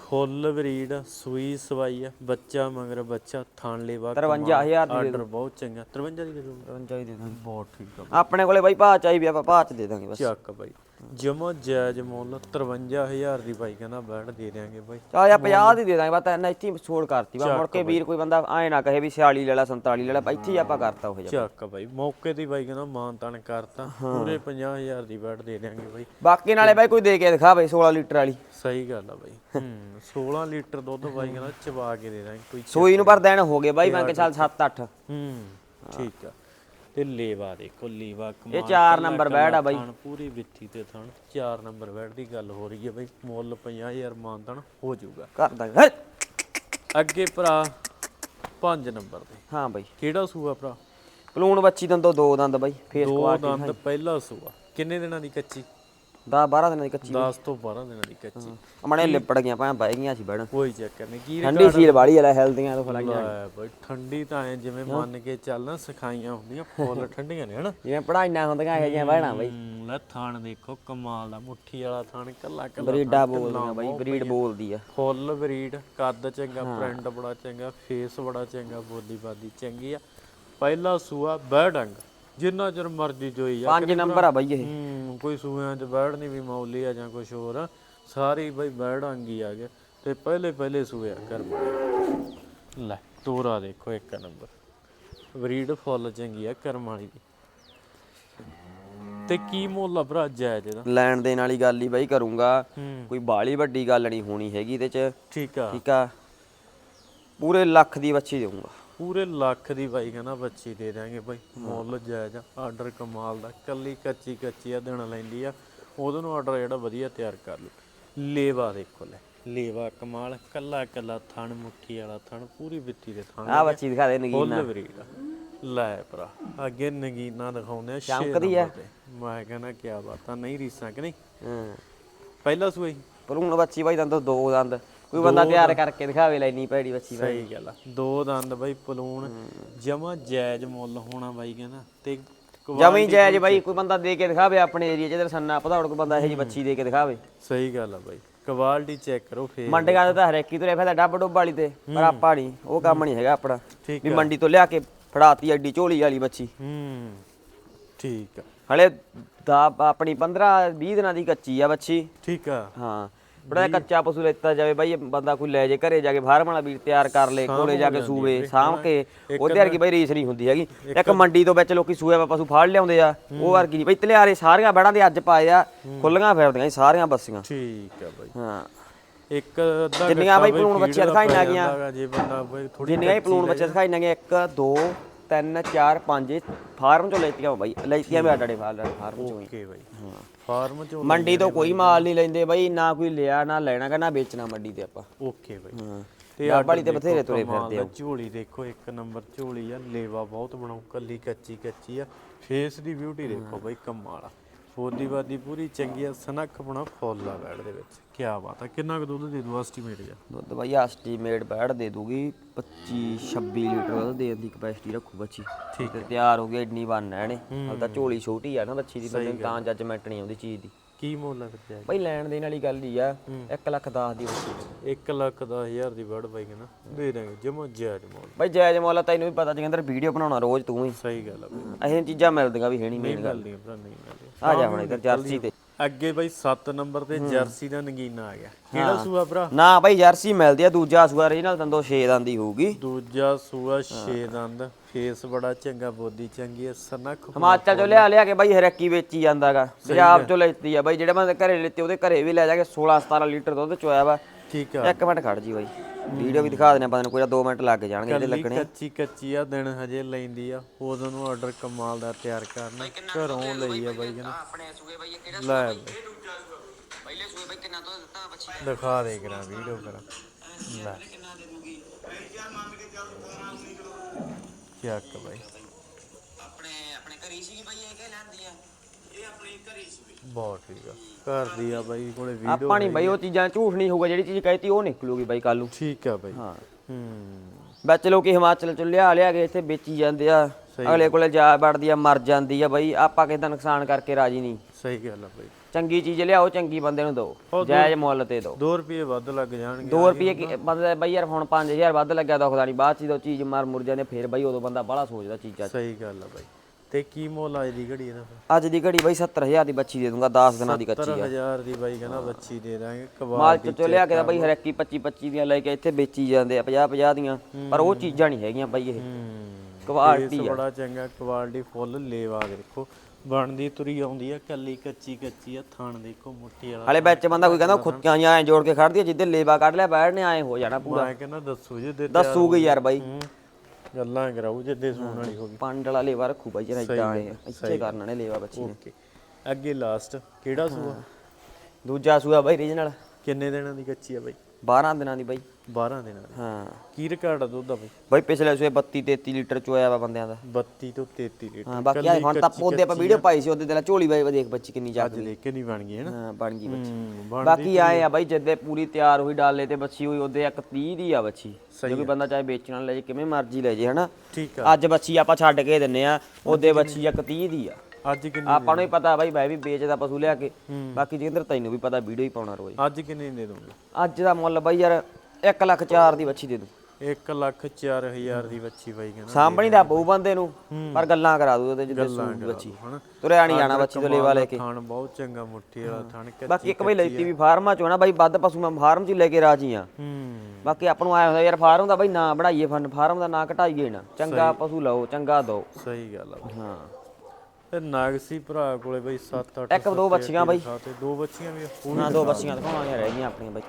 ਫੁੱਲ ਬਰੀਡ ਸੂਈ ਸਵਾਈ ਆ ਬੱਚਾ ਮਗਰ ਬੱਚਾ ਥਾਣ ਲੇਵਾ 53000 ਦੀ ਆਰਡਰ ਬਹੁਤ ਚੰਗਾ 53 ਦੀ ਦੇ ਦੂੰਗਾ 53 ਦੇ ਦਾਂਗੇ ਬਹੁਤ ਠੀਕ ਆ ਆਪਣੇ ਕੋਲੇ ਬਾਈ ਭਾਅ ਚਾਹੀ ਵੀ ਆਪਾਂ ਭਾਅ ਚ ਦੇ ਦਾਂਗੇ ਬਸ। ਚੱਕ ਬਾਈ। ਜਮਾ ਜਾਇਜ਼ ਮੁੱਲ 53000 ਦੀ ਬਾਈ ਕਹਿੰਦਾ ਬੈਠ ਦੇ ਦਿਆਂਗੇ ਬਾਈ। ਚਾਹ ਜਾਂ 50 ਦੀ ਦੇ ਦਾਂਗੇ ਬਸ ਇੰਨਾ ਇੱਥੇ ਹੀ ਛੋੜ ਕਰਤੀ। ਵਾ ਮੁੜ ਕੇ ਵੀਰ ਕੋਈ ਬੰਦਾ ਐ ਨਾ ਕਹੇ ਵੀ 46 ਲੈ ਲੈ 47 ਲੈ ਲੈ ਇੱਥੇ ਹੀ ਆਪਾਂ ਕਰਤਾ ਉਹ ਜਿਹਾ। ਚੱਕ ਬਾਈ ਮੌਕੇ ਦੀ ਬਾਈ ਕਹਿੰਦਾ ਮਾਨ ਤਾਨ ਕਰਤਾ। ਪੂਰੇ 50000 ਦੀ ਬੈਠ ਦੇ ਦਿਆਂਗੇ ਬਾਈ। ਬਾਕੀ ਨਾਲੇ ਬਾਈ ਕੋਈ ਦੇ ਕੇ ਦਿਖਾ ਬਈ 16 ਲੀਟਰ ਵਾਲੀ। ਸਹੀ ਗੱਲ ਆ ਬਾਈ। ਹੂੰ 16 ਲੀਟਰ ਦੁੱਧ ਬਾਈ ਕਹਿੰਦਾ ਚਬਾ ਕੇ ਦੇ ਦਾਂਗੇ ਕੋਈ ਸੂਈ ਨੂੰ ਪਰ ਦੇਣ ਹੋ ਗਏ ਬਾਈ ਮੈਂ ਕਿ ਚੱਲ 7 8 ਹੂੰ ਠੀਕ ਆ। ਤੇ ਲੇਵਾ ਦੇਖੋ ਲੇਵਾ ਕਮਾਲ ਚਾਰ ਨੰਬਰ ਬੈੜ ਆ ਬਾਈ। ਥਣ ਪੂਰੀ ਵਿੱਥੀ ਤੇ ਥਣ 4 ਨੰਬਰ ਬੈੜ ਦੀ ਗੱਲ ਹੋ ਰਹੀ ਹੈ ਬਾਈ। ਮੁੱਲ 50000 ਮਾਨਤਨ ਹੋ ਜਾਊਗਾ। ਕਰ ਦਾਂਗੇ ਹੈਂ। ਅੱਗੇ ਭਰਾ 5 ਨੰਬਰ ਤੇ ਹਾਂ ਬਾਈ। ਕਿਹੜਾ ਸੂਆ ਭਰਾ? ਪਲੂਣ ਬੱਚੀ ਦੰਦੋ ਦੋ ਦੰਦ ਬਾਈ ਫੇਸ ਦੋ ਕੁਆਲਿਟੀ ਦੰਦ ਪਹਿਲਾ ਸੂਆ। ਕਿੰਨੇ ਦਿਨਾਂ ਦੀ ਕੱਚੀ? 10 12 ਦਿਨਾਂ ਦੀ ਕੱਚੀ 10 ਤੋਂ 12 ਦਿਨਾਂ ਦੀ ਕੱਚੀ। ਅਮਣੇ ਲਿਪੜ ਗਈਆਂ ਭਾਂ ਬਹਿ ਗਈਆਂ ਸੀ ਬੈਣ ਕੋਈ ਚੱਕਰ ਨਹੀਂ ਕੀ ਠੰਡੀ ਸੀਲ ਵਾਲੀ ਵਾਲਾ ਹੈਲਦੀਆਂ ਤੋਂ ਫਲਾਈਆਂ ਬਾਈ ਠੰਡੀ ਤਾਂ ਐ ਜਿਵੇਂ ਮੰਨ ਕੇ ਚੱਲਣਾ ਸਿਖਾਈਆਂ ਹੁੰਦੀਆਂ ਫੁੱਲ *laughs* ਠੰਡੀਆਂ ਨੇ ਹਨਾ? ਜਿਵੇਂ ਪੜਾਈਆਂ ਹੁੰਦੀਆਂ ਇਹ ਜਿਹੀਆਂ ਬਹਿਣਾ ਬਾਈ। ਲੈ ਥਾਣ ਦੇਖੋ ਕਮਾਲ ਦਾ ਮੁੱਠੀ ਵਾਲਾ ਥਾਣ ਕੱਲਾ ਕੱਲਾ ਬਰੀਡਾ ਬੋਲਦੀਆਂ ਬਾਈ ਬਰੀਡ ਬੋਲਦੀ ਆ। ਫੁੱਲ ਬਰੀਡ ਕੱਦ ਚੰਗਾ ਪ੍ਰਿੰਟ ਬੜਾ ਚੰਗਾ ਫੇਸ ਬੜਾ ਚੰਗਾ ਬੋਲੀ ਬਾਦੀ ਚੰਗੀ ਆ। ਪਹਿਲਾ ਸੂਆ ਬੈਡੰਗ ਜਿੰਨਾ ਚਿਰ ਮਰਜ਼ੀ ਜੋਈ ਆ ਪੰਜ ਨੰਬਰ ਆ ਬਾਈ ਇਹ। ਹੂੰ ਕੋਈ ਸੂਆਂ ਚ ਬੈੜ ਨਹੀਂ ਵੀ ਮੌਲੀ ਆ ਜਾਂ ਕੁਝ ਹੋਰ। ਸਾਰੀ ਬਈ ਬੈਡੰਗ ਹੀ ਆ ਗਏ ਤੇ ਪਹਿਲੇ ਪਹਿਲੇ ਸੂਏ ਆ ਕਰ ਲੈ ਤੋਰਾ ਦੇਖੋ ਇੱਕ ਨੰਬਰ। ਬਰੀਡ ਫੁੱਲ ਚੰਗੀ ਆ ਕਰਮ ਵਾਲੀ ਦੀ। ਤੇ ਕੀ ਮੁੱਲ ਭਰਾ ਜਾਇਜ਼ ਇਹਦਾ? ਲੈਣ ਦੇਣ ਵਾਲੀ ਗੱਲ ਹੀ ਬਾਈ ਕਰੂੰਗਾ। ਕੋਈ ਬਾਲੀ ਵੱਡੀ ਗੱਲ ਨਹੀਂ ਹੋਣੀ ਹੈਗੀ ਇਹਦੇ ਚ। ਠੀਕ ਆ। ਠੀਕ ਆ। ਪੂਰੇ ਲੱਖ ਦੀ ਬੱਚੀ ਦੇਊਂਗਾ। ਪੂਰੇ ਲੱਖ ਦੀ ਬਾਈ ਕਹਿੰਦਾ ਬੱਚੀ ਦੇ ਦਾਂਗੇ ਬਾਈ ਮੁੱਲ ਜਾਇਜ਼ ਆ ਆਰਡਰ ਕਮਾਲ ਦਾ ਕੱਲੀ ਕੱਚੀ ਕੱਚੀ ਆ ਦੇਣ ਲੈਂਦੀ ਆ ਉਹਦੇ ਨੂੰ ਆਰਡਰ ਜਿਹੜਾ ਵਧੀਆ ਤਿਆਰ ਕਰ ਲਓ। ਲੇਵਾ ਦੇਖੋ ਲੈ ਲੇਵਾ ਕਮਾਲ ਕੱਲਾ ਕੱਲਾ ਥਣ ਮੁੱਠੀ ਵਾਲਾ ਥਣ ਪੂਰੀ ਵਿੱਤੀ ਦੇ ਥਣ ਆ ਬੱਚੀ ਦਿਖਾ ਦੇ ਨਗੀਨ। ਫੁੱਲ ਬਰੀਡ ਲੈ ਭਰਾ ਅੱਗੇ ਨਗੀਨਾ ਦਿਖਾਉਂਦੇ ਆ ਚਮਕਦੀ ਆ। ਮੈਂ ਕਹਿੰਦਾ ਕੀ ਬਾਤਾਂ ਨਹੀਂ ਰੀਸਾਂ ਕਿ ਨਹੀਂ? ਹਾਂ। ਪਹਿਲਾ ਸੂਈ। ਭਰੂਣ ਬੱਚੀ ਬਾਈ ਦੰਦ ਦੋ ਦੰਦ। ਕੋਈ ਬੰਦਾ ਤਿਆਰ ਕਰਕੇ ਦਿਖਾਵੇ ਲੈ ਇੰਨੀ ਭੈੜੀ ਬੱਚੀ ਬਾਈ। ਸਹੀ ਗੱਲ ਆ। ਦੋ ਦੰਦ ਬਾਈ ਪਲੂਣ ਜਮਾ ਜਾਇਜ਼ ਮੁੱਲ ਹੋਣਾ ਬਾਈ ਕਹਿੰਦਾ ਤੇ ਜਮੀ ਜਾਇਜ਼ ਬਾਈ ਕੋਈ ਬੰਦਾ ਦੇ ਕੇ ਦਿਖਾਵੇ ਆਪਣੇ ਏਰੀਆ 'ਚ ਇਧਰ ਸੰਨਾ ਪਧੌੜ ਕੋਈ ਬੰਦਾ ਇਹੋ ਜਿਹੀ ਬੱਚੀ ਦੇ ਕੇ ਦਿਖਾਵੇ। ਸਹੀ ਗੱਲ ਆ ਬਾਈ। ਕੁਆਲਿਟੀ ਚੈੱਕ ਕਰੋ ਫੇਰ। ਮੰਡੀਆਂ ਦਾ ਤਾਂ ਹਰੇਕੀ ਤੁਰਿਆ ਫਿਰਦਾ ਡੱਬ ਡੁੱਬ ਵਾਲੀ ਤੇ ਪਰ ਆਪਾਂ ਨਹੀਂ ਉਹ ਕੰਮ ਨਹੀਂ ਹੈਗਾ ਆਪਣਾ। ਵੀ ਮੰਡੀ ਤੋਂ ਲਿਆ ਕੇ ਫੜਾਤੀ ਐਡੀ ਝੋਲੀ ਵਾਲੀ ਬੱਚੀ ਹੂੰ ਠੀਕ ਆ। ਹਲੇ ਦਾ ਆਪਣੀ 15 20 ਦਿਨਾਂ ਦੀ ਕੱਚੀ ਆ ਬੱਚੀ ਠੀਕ ਆ। ਹਾਂ। ਬੜਾ ਕੱਚਾ ਪਸ਼ੂ ਲੈਤਾ ਜਾਵੇ ਬਾਈ ਇਹ ਬੰਦਾ ਕੋਈ ਲੈ ਜੇ ਘਰੇ ਜਾ ਕੇ ਫਾਰਮ ਵਾਲਾ ਵੀਰ ਤਿਆਰ ਕਰ ਲੇ ਕੋਲੇ ਜਾ ਕੇ ਸੂਵੇ ਸਾਂਭ ਕੇ ਉਹਦੇ ਵਰਗੀ ਬਾਈ ਰੀਸ ਨਹੀਂ ਹੁੰਦੀ ਹੈਗੀ। ਇੱਕ ਮੰਡੀ ਤੋਂ ਵਿੱਚ ਲੋਕੀ ਸੂਏ ਵਾ ਪਸ਼ੂ ਫਾੜ ਲਿਆਉਂਦੇ ਆ ਉਹ ਵਰਗੀ ਨਹੀਂ। ਬਾਈ ਤਲਿਆਰੇ ਸਾਰੀਆਂ ਬੜਾਂ ਦੇ ਅੱਜ ਪਾਏ ਆ ਖੁੱਲੀਆਂ ਫਿਰਦੀਆਂ ਸਾਰੀਆਂ ਬੱਸੀਆਂ। ਠੀਕ ਆ ਬਾਈ। ਹਾਂ। ਇੱਕ ਅੱਧਾ ਜਿੰਨੀਆਂ ਬਾਈ ਗੱਟਾ ਭਲੂਣ ਫੀਡ ਬੱਚੀਆਂ ਦਾ ਦਿਖਾਈਆਂ ਪੈ ਗਈਆਂ। ਜੇ ਬੰਦਾ ਥੋੜੀ ਜਿੰਨੀਆਂ ਹੀ ਪਲੂਣ ਬੱਚੇ ਦਿਖਾਈ ਨਗੇ 1 2 3 4 5 ਫਾਰਮ ਚੋਂ ਲੈਤੀਆਂ ਬਾਈ ਲੈਤੀਆਂ ਵੀ ਆਡੜੇ ਫਾਰਮ ਚੋਂ ਹੀ ਓਕੇ ਬਾਈ। ਫਾਰਮ ਚੋਂ ਮੰਡੀ ਤੋਂ ਕੋਈ ਮਾਲ ਨਹੀਂ ਲੈਂਦੇ ਬਾਈ ਨਾ ਕੋਈ ਲਿਆ ਨਾ ਲੈਣਾ ਨਾ ਵੇਚਣਾ ਮੰਡੀ ਤੇ ਆਪਾਂ। ਓਕੇ ਬਾਈ। ਹਾਂ। ਤੇ ਵਾਲੀ ਤੇ ਬਥੇਰੇ ਤੁਰੇ ਫਿਰਦੇ ਆ ਝੋਲੀ ਦੇਖੋ ਇੱਕ ਨੰਬਰ ਝੋਲੀ ਆ ਲੇਵਾ ਬਹੁਤ ਬਣਾਉ ਕੱਲੀ ਕੱਚੀ ਕੱਚੀ ਆ ਫੇਸ ਦੀ ਬਿਊਟੀ ਦੇਖੋ ਬਾਈ ਕਮਾਲ ਆ। ਫੋਦੀ ਬਾਦੀ ਪੂਰੀ ਚੰਗੀ ਆ ਸਨੱਖ ਬਣਾ ਫੁੱਲ ਆ ਬੈੜ ਦੇ ਵਿੱਚ। ਕੀ ਬਾਤ ਆ ਕਿੰਨਾ ਕੁ ਦੁੱਧ ਦੇ ਦੂ ਐਸਟੀਮੇਟ ਆ ਦੁੱਧ ਬਾਈ ਐਸਟੀਮੇਟ ਬੈੜ ਦੇ ਦੂਗੀ 25 26 ਲੀਟਰ ਦੁੱਧ ਦੇਣ ਦੀ ਕਪੈਸਿਟੀ ਰੱਖੂ ਬੱਚੀ। ਠੀਕ ਹੈ। ਤਿਆਰ ਹੋ ਗਈ ਇੰਨੀ ਬਣ ਇਹਨੇ। ਹਾਲ ਤਾਂ ਝੋਲੀ ਛੋਟੀ ਆ ਨਾ ਬੱਚੀ ਦੀ ਬੰਦੇ ਨੂੰ ਤਾਂ ਜੱਜਮੈਂਟ ਨਹੀਂ ਆਉਂਦੀ ਚੀਜ਼ ਦੀ। ਕੀ ਮੁੱਲ ਆ ਫਿਰ ਬਾਈ ਲੈਣ ਦੇਣ ਵਾਲੀ ਗੱਲ ਹੀ ਆ 1 ਲੱਖ 10 ਦੀ ਬੱਚੀ 1 ਲੱਖ ਦਸ ਹਜ਼ਾਰ ਦੀ ਵੜ ਬਾਈ ਨਾ ਦੇ ਦਾਂਗੇ ਜਮਾ ਜਾਇਜ਼ ਮੁੱਲ। ਬਾਈ ਜਾਇਜ਼ ਮੁੱਲ ਆ, ਤੈਨੂੰ ਵੀ ਪਤਾ ਜਿੰਦਰ ਵੀਡੀਓ ਬਣਾਉਣਾ ਰੋਜ਼ ਤੂੰ ਹੀ ਸਹੀ ਗੱਲ ਆ ਬਾਈ। ਇਹੋ ਚੀਜ਼ਾਂ ਮਿਲਦੀਆਂ ਵੀ ਹੈ ਨਹੀਂ ਮੇਨ ਗੱਲ ਮਿਲਦੀਆਂ ਭਰਾ ਨਹੀਂ ਮਿਲਦੀਆਂ। ਆ ਜਾ ਹੁਣ ਇੱਧਰ ਜਰਸੀ ਤੇ। ਅੱਗੇ ਬਾਈ 7 ਨੰਬਰ ਤੇ ਜਰਸੀ ਦਾ ਨਗੀਨਾ ਆ ਗਿਆ। ਕਿਹੜਾ ਸੂਆ ਭਰਾ? ਨਾ ਬਾਈ ਜਰਸੀ ਮਿਲਦੀ ਆ ਦੂਜਾ ਸੂਆ ਰੀਜਨਲ ਦੰਦੋ 6 ਦੰਦੀ ਹੋਊਗੀ। ਦੂਜਾ ਸੂਆ 6 ਦੰਦ ਫੇਸ ਬੜਾ ਚੰਗਾ ਬੋਦੀ ਚੰਗੀ ਹੈ ਸਨੱਖ ਹਿਮਾਚਲ ਚੋਂ ਲਿਆ ਲਿਆ ਕੇ ਬਾਈ ਹਰੇਕੀ ਵੇਚੀ ਜਾਂਦਾਗਾ। ਪੰਜਾਬ ਚੋਂ ਲੈਤੀ ਆ ਬਾਈ ਜਿਹੜੇ ਬੰਦੇ ਘਰੇ ਲੈਤੇ ਉਹਦੇ ਘਰੇ ਵੀ ਲੈ ਜਾ ਕੇ 16 17 ਲੀਟਰ ਦੁੱਧ ਚੋਇਆ ਵਾ। ਠੀਕ ਆ। ਇੱਕ ਮਿੰਟ ਖੜ ਜੀ ਬਾਈ। ਵੀਡੀਓ ਵੀ ਦਿਖਾ ਦੇਣੇ ਬੰਦੇ ਨੂੰ ਕੋਈ 2 ਮਿੰਟ ਲੱਗ ਜਾਣਗੇ ਇਹਦੇ ਕੱਲੀ ਲੱਗਣੇ ਕੱਚੀ ਕੱਚੀ ਆ ਦਿਨ ਹਜੇ ਲੈਂਦੀ ਆ। ਉਦੋਂ ਨੂੰ ਆਰਡਰ ਕਮਾਲ ਦਾ ਤਿਆਰ ਕਰਨਾ। ਘਰੋਂ ਲਈ ਆ ਬਾਈ ਕਹਿੰਦਾ। ਆਪਣੇ ਸੂਏ ਬਾਈ ਕਿਹੜਾ ਲੈ ਬਾਈ? ਪਹਿਲੇ ਸੂਏ ਬਾਈ ਕਿੰਨਾ ਦੁੱਧ ਦਿੱਤਾ? ਬੱਚੀ ਦਿਖਾ ਦੇ ਕਰਾਂ ਵੀਡੀਓ ਕਰਾਂ। ਲੈ। ਕਿੰਨਾ ਦੇ ਦੂਗੀ ਚੱਕ ਬਾਈ। ਆਪਣੇ ਆਪਣੇ ਘਰੀ ਸੀ ਬਾਈ ਇਹ ਕਿ ਲੈਂਦੀ ਆ? ਇਹ ਆਪਣੀ ਘਰੀ ਸੀ। ਬਹੁਤ ਠੀਕ ਆ। ਘਰ ਦੀ ਆ ਬਾਈ ਕੋਲੇ ਵੀਡੀਓ ਆਪਾਂ ਨਹੀਂ ਬਾਈ ਉਹ ਚੀਜ਼ਾਂ ਝੂਠ ਨਹੀਂ ਹੋਊਗਾ ਜਿਹੜੀ ਚੀਜ਼ ਕਹਿਤੀ ਉਹ ਨਿਕਲੂਗੀ ਬਾਈ ਕੱਲ ਨੂੰ। ਠੀਕ ਆ ਬਾਈ। ਹਾਂ। ਹੂੰ। ਵਿੱਚ ਲੋਕੀ ਹਿਮਾਚਲ ਚ ਲਿਆ ਲਿਆ ਕੇ ਇੱਥੇ ਵੇਚੀ ਜਾਂਦੇ ਆ। ਅਗਲੇ ਕੋਲੇ ਜਾ ਵੜਦੀ ਆ ਮਰ ਜਾਂਦੀ ਆ ਬਾਈ। ਆਪਾਂ ਕਿਸੇ ਦਾ ਨੁਕਸਾਨ ਕਰਕੇ ਰਾਜੀ ਨਹੀਂ। ਸਹੀ ਗੱਲ ਆ ਬਾਈ। ਚੰਗੀ ਚੀਜ਼ ਲਿਆਓ ਚੰਗੀ ਬੰਦੇ ਨੂੰ ਦਿਓ। ਜਾਇਜ਼ ਮੁੱਲ ਤੇ ਦਿਓ। 2 ਰੁਪਏ ਵੱਧ ਲੱਗ ਜਾਣਗੇ 2 ਰੁਪਏ ਬੰਦੇ ਬਾਈ ਯਾਰ ਹੁਣ 5000 ਵੱਧ ਲੱਗਿਆ ਦੁਖਦਾ ਨਹੀਂ ਬਾਅਦ ਚ ਜਦੋਂ ਚੀਜ਼ ਮਰ ਮੁਰ ਜਾਂਦੇ ਫੇਰ ਬਾਈ ਉਦੋਂ ਬੰਦਾ ਬਾਹਲਾ ਸੋਚਦਾ ਚੀਜ਼ਾਂ। ਸਹੀ ਗੱਲ ਆ ਬਾਈ। ਤੇ ਕੀ ਮੁੱਲ ਆਜ ਦੀ ਘੜੀ ਇਹਦਾ ਫਿਰ? ਅੱਜ ਦੀ ਘੜੀ ਬਾਈ 70000 ਦੀ ਬੱਚੀ ਦੇ ਦੂੰਗਾ 10 ਦਿਨਾਂ ਦੀ ਕੱਚੀ ਆ। 70000 ਦੀ ਬਾਈ ਕਹਿੰਦਾ ਬੱਚੀ ਦੇ ਦਾਂਗੇ ਕਬਾਲ ਮਾਲ ਚ ਲਿਆ ਕੇ ਤਾਂ ਬਾਈ ਹਰੇਕੀ 25 25 ਦੀਆਂ ਲੈ ਕੇ ਇੱਥੇ ਵੇਚੀ ਜਾਂਦੇ ਆ 50 50 ਦੀਆਂ ਪਰ ਉਹ ਚੀਜ਼ਾਂ ਨਹੀਂ ਹੈਗੀਆਂ ਬਾਈ ਇਹ। ਕੁਆਲਿਟੀ ਆ। ਬੜਾ ਚੰਗਾ ਕੁਆਲਿਟੀ ਫੁੱਲ ਲੇਵਾ ਦੇਖੋ। ਬਣਦੀ ਤੁਰੀ ਆਉਂਦੀ ਆ ਕੱਲੀ ਕੱਚੀ ਕੱਚੀ ਆ ਥਣ ਦੇਖੋ ਮੁੱਠੀ ਵਾਲਾ ਹਲੇ ਵਿੱਚ ਬੰਦਾ ਕੋਈ ਕਹਿੰਦਾ ਖੁੱਤੀਆਂ ਜਾਂ ਐ ਜੋੜ ਕੇ ਖੜਦੀ ਆ ਜਿੱਦੇ ਲੇਵਾ ਕੱਢ ਲਿਆ ਬੈਠ ਨੇ ਐ ਹੋ ਜਾਣਾ ਪੂਰਾ। ਮੈਂ ਕਹਿੰਦਾ ਦੱਸੋ ਜੇ ਦੇ ਦੱਸੂਗੀ ਯਾਰ ਬਾਈ। ਗੱਲਾਂ ਕਰਾਉ ਜਿੱਦੇ ਸੂਣ ਵਾਲੀ ਹੋ ਗਈ ਪੰਡ ਵਾਲਾ ਲੇਵਾ ਰੱਖੂ ਬਾਈ ਜਰਾ ਇਦਾਂ ਐ ਇੱਥੇ ਕਰਨਾ ਨੇ ਲੇਵਾ ਬੱਚੀ ਨੇ। ਓਕੇ ਅੱਗੇ ਲਾਸਟ ਕਿਹੜਾ ਸੂਆ? ਦੂਜਾ ਸੂਆ ਬਾਈ ਰੀਜਨਲ। ਕਿੰਨੇ ਦਿਨਾਂ ਦੀ ਕੱਚੀ ਆ ਬਾਈ? 12 ਦਿਨਾਂ ਦੀ ਬਾਈ। 12 ਦਿਨਾਂ ਦੀ? ਹਾਂ। ਕੀ ਰਿਕਾਰਡ ਆ ਦੁੱਧ ਦਾ ਬਾਈ? ਬਾਈ ਪਿਛਲੇ ਸੂਏ 32 33 ਲੀਟਰ ਚੋਇਆ ਵਾ ਬੰਦਿਆਂ ਦਾ। 32 ਤੋਂ 33 ਲੀਟਰ। ਹਾਂ ਬਾਕੀ ਆ ਹੁਣ ਤਾਂ ਪੌਦੇ ਆਪਾਂ ਵੀਡੀਓ ਪਾਈ ਸੀ ਉਹਦੇ ਤੇ ਝੋਲੀ ਬਾਈ ਦੇਖ ਬੱਚੀ ਕਿੰਨੀ ਚੱਕ ਅੱਜ ਦੇਖ ਕੇ ਨਹੀਂ ਬਣ ਗਈ ਹੈ ਨਾ। ਹਾਂ ਬਣ ਗਈ ਬੱਚੀ। ਬਾਕੀ ਆਏ ਆ ਬਾਈ ਜਦੇ ਪੂਰੀ ਤਿਆਰ ਹੋਈ ਡਾਲੇ ਤੇ ਬੱਚੀ ਹੋਈ ਉਹਦੇ ਇੱਕ 30 ਦੀ ਆ ਬੱਚੀ। ਜੇ ਕੋਈ ਬੰਦਾ ਚਾਹੇ ਵੇਚਣ ਲੈ ਜੇ ਕਿਵੇਂ ਮਰਜ਼ੀ ਲੈ ਜੇ ਹਨਾ? ਠੀਕ ਆ। ਅੱਜ ਬੱਚੀ ਆਪਾਂ ਛੱਡ ਕੇ ਦਿੰਨੇ ਆ ਉਹਦੇ ਬੱਚੀ ਇੱਕ 30 ਦੀ ਆ। ਅੱਜ ਕਿੰਨੀ ਆਪਾਂ ਨੂੰ ਹੀ ਪਤਾ ਬਾਈ ਮੈਂ ਵੀ ਵੇਚਦਾ ਪਸ਼ੂ ਲਿਆ ਕੇ। ਬਾਕੀ ਜਿੰਦਰ ਤੈਨੂੰ ਵੀ ਪਤਾ ਵੀਡੀਓ ਹੀ ਪਾਉਣਾ ਰੋਜ਼। ਅੱਜ ਕਿੰਨੇ ਦੇ ਦੋਗੇ ਅੱਜ ਦਾ ਮੁੱਲ ਬਾਈ ਯਾਰ 1 ਲੱਖ 4 ਦੀ ਬੱਚੀ ਦੇ ਦੂੰ 1 ਲੱਖ 4000 ਦੀ ਬੱਚੀ ਬਾਈ ਕਹਿੰਦਾ। ਸਾਂਭਣੀ ਦਾ ਬਹੁ ਬੰਦੇ ਨੂੰ ਪਰ ਗੱਲਾਂ ਕਰਾ ਦੂ ਉਹਦੇ ਜਿੱਦੇ ਸੂਟ ਬੱਚੀ ਹਨਾ। ਤੁਰਿਆ ਨਹੀਂ ਜਾਣਾ ਬੱਚੀ ਤੋਂ ਲੇਵਾ ਲੈ ਕੇ। ਥਣ ਬਹੁਤ ਚੰਗਾ ਮੁੱਠੀ ਵਾਲਾ ਥਣ ਕੱਚੀ ਬਾਕੀ ਇੱਕ ਬਈ ਲੈਤੀ ਵੀ ਫਾਰਮਾਂ ਚੋਂ ਨਾ ਬਾਈ ਵੱਧ ਪਸ਼ੂ ਮੈਂ ਫਾਰਮ 'ਚ ਹੀ ਲੈ ਕੇ ਰਾਜੀ ਆ। ਹੂੰ। ਬਾਕੀ ਆਪਾਂ ਨੂੰ ਆਇਆ ਹੁੰਦਾ ਯਾਰ ਫਾਰਮ ਦਾ ਬਾਈ ਨਾ ਬਣਾਈਏ ਫਨ ਫਾਰਮ ਦਾ ਨਾ ਘਟਾਈਏ ਨਾ। ਚੰਗਾ ਪਸ਼ੂ ਲਓ ਚੰਗਾ ਦੋ ਸਹੀ ਗੱਲ ਆ ਬਾਈ। ਹਾਂ। ਤੇ ਨਾਗਸੀ ਭਰਾ ਕੋਲੇ ਬਾਈ 7 8 ਇੱਕ ਦੋ ਬੱਚੀਆਂ ਬਾਈ। ਤੇ ਦੋ ਬੱਚੀਆਂ ਵੀ। ਉਹ ਨਾ ਦੋ ਬੱਚੀਆਂ ਦਿਖਾਉਣੀਆਂ ਰਹਿ ਗਈਆਂ ਆਪਣੀਆਂ ਬਾਈ।